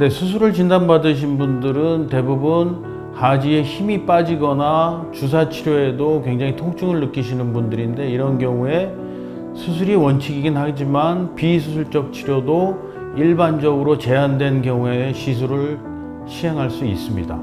네, 수술을 진단받으신 분들은 대부분 하지에 힘이 빠지거나 주사 치료에도 굉장히 통증을 느끼시는 분들인데 이런 경우에 수술이 원칙이긴 하지만 비수술적 치료도 일반적으로 제한된 경우에 시술을 시행할 수 있습니다.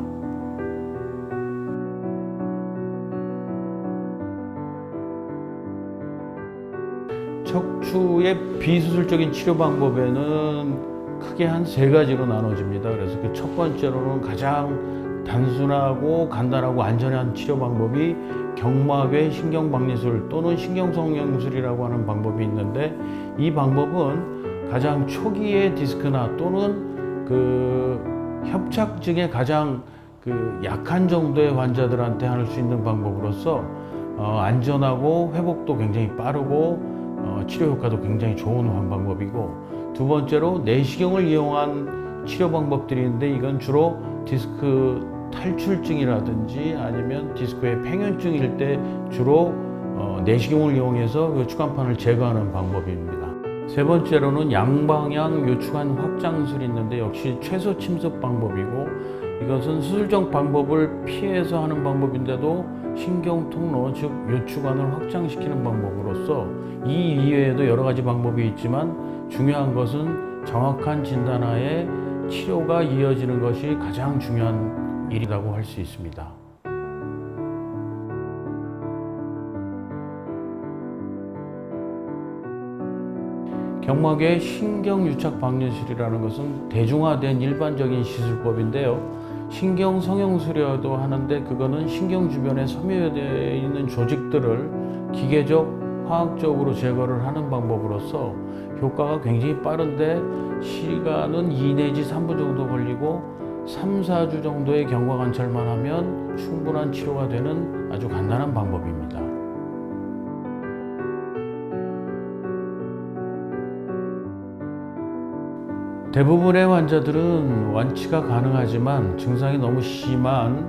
척추의 비수술적인 치료 방법에는 크게 한 세 가지로 나눠집니다. 그래서 그 첫 번째로는 가장 단순하고 간단하고 안전한 치료 방법이 경막의 신경박리술 또는 신경성형술이라고 하는 방법이 있는데 이 방법은 가장 초기의 디스크나 또는 그 협착증의 가장 그 약한 정도의 환자들한테 할 수 있는 방법으로서 어, 안전하고 회복도 굉장히 빠르고 어, 치료 효과도 굉장히 좋은 방법이고 두 번째로 내시경을 이용한 치료 방법들이 있는데 이건 주로 디스크 탈출증이라든지 아니면 디스크의 팽현증일 때 주로 어, 내시경을 이용해서 그 추간판을 제거하는 방법입니다. 세 번째로는 양방향 요추관 확장술이 있는데 역시 최소 침습 방법이고 이것은 수술적 방법을 피해서 하는 방법인데도 신경 통로 즉 요추관을 확장시키는 방법으로서 이 이외에도 여러 가지 방법이 있지만 중요한 것은 정확한 진단하에 치료가 이어지는 것이 가장 중요한 일이라고 할 수 있습니다. 경막의 신경유착 박리술이라는 것은 대중화된 일반적인 시술법인데요. 신경 성형술이라도 하는데 그거는 신경 주변에 섬유되어 있는 조직들을 기계적 화학적으로 제거를 하는 방법으로서 효과가 굉장히 빠른데 시간은 2 내지 3분 정도 걸리고 3, 4주 정도의 경과 관찰만 하면 충분한 치료가 되는 아주 간단한 방법입니다. 대부분의 환자들은 완치가 가능하지만 증상이 너무 심한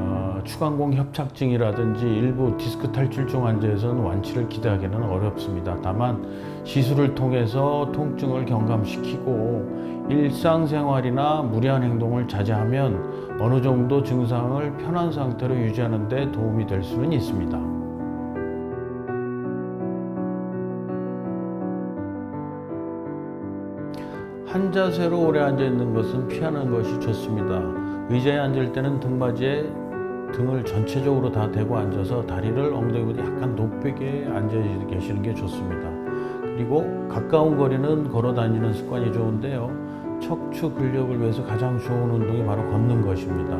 어, 추간공 협착증이라든지 일부 디스크 탈출증 환자에서는 완치를 기대하기는 어렵습니다. 다만 시술을 통해서 통증을 경감시키고 일상생활이나 무리한 행동을 자제하면 어느 정도 증상을 편한 상태로 유지하는 데 도움이 될 수는 있습니다. 한 자세로 오래 앉아 있는 것은 피하는 것이 좋습니다. 의자에 앉을 때는 등받이에 등을 전체적으로 다 대고 앉아서 다리를 엉덩이보다 약간 높게 앉아 계시는 게 좋습니다. 그리고 가까운 거리는 걸어 다니는 습관이 좋은데요. 척추 근력을 위해서 가장 좋은 운동이 바로 걷는 것입니다.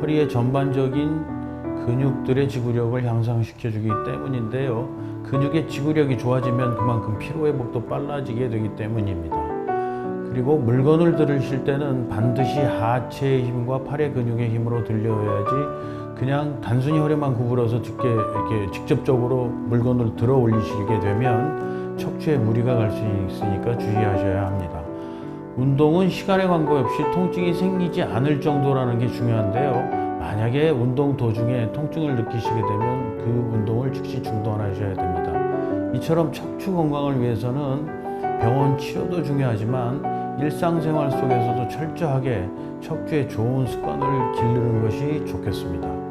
허리의 전반적인 근육들의 지구력을 향상시켜 주기 때문인데요. 근육의 지구력이 좋아지면 그만큼 피로 회복도 빨라지게 되기 때문입니다. 그리고 물건을 들으실 때는 반드시 하체의 힘과 팔의 근육의 힘으로 들려야지 그냥 단순히 허리만 구부려서 듣게 이렇게 직접적으로 물건을 들어 올리시게 되면 척추에 무리가 갈 수 있으니까 주의하셔야 합니다. 운동은 시간에 관계 없이 통증이 생기지 않을 정도라는 게 중요한데요. 만약에 운동 도중에 통증을 느끼시게 되면 그 운동을 즉시 중단하셔야 됩니다. 이처럼 척추 건강을 위해서는 병원 치료도 중요하지만 일상생활 속에서도 철저하게 척추에 좋은 습관을 기르는 것이 좋겠습니다.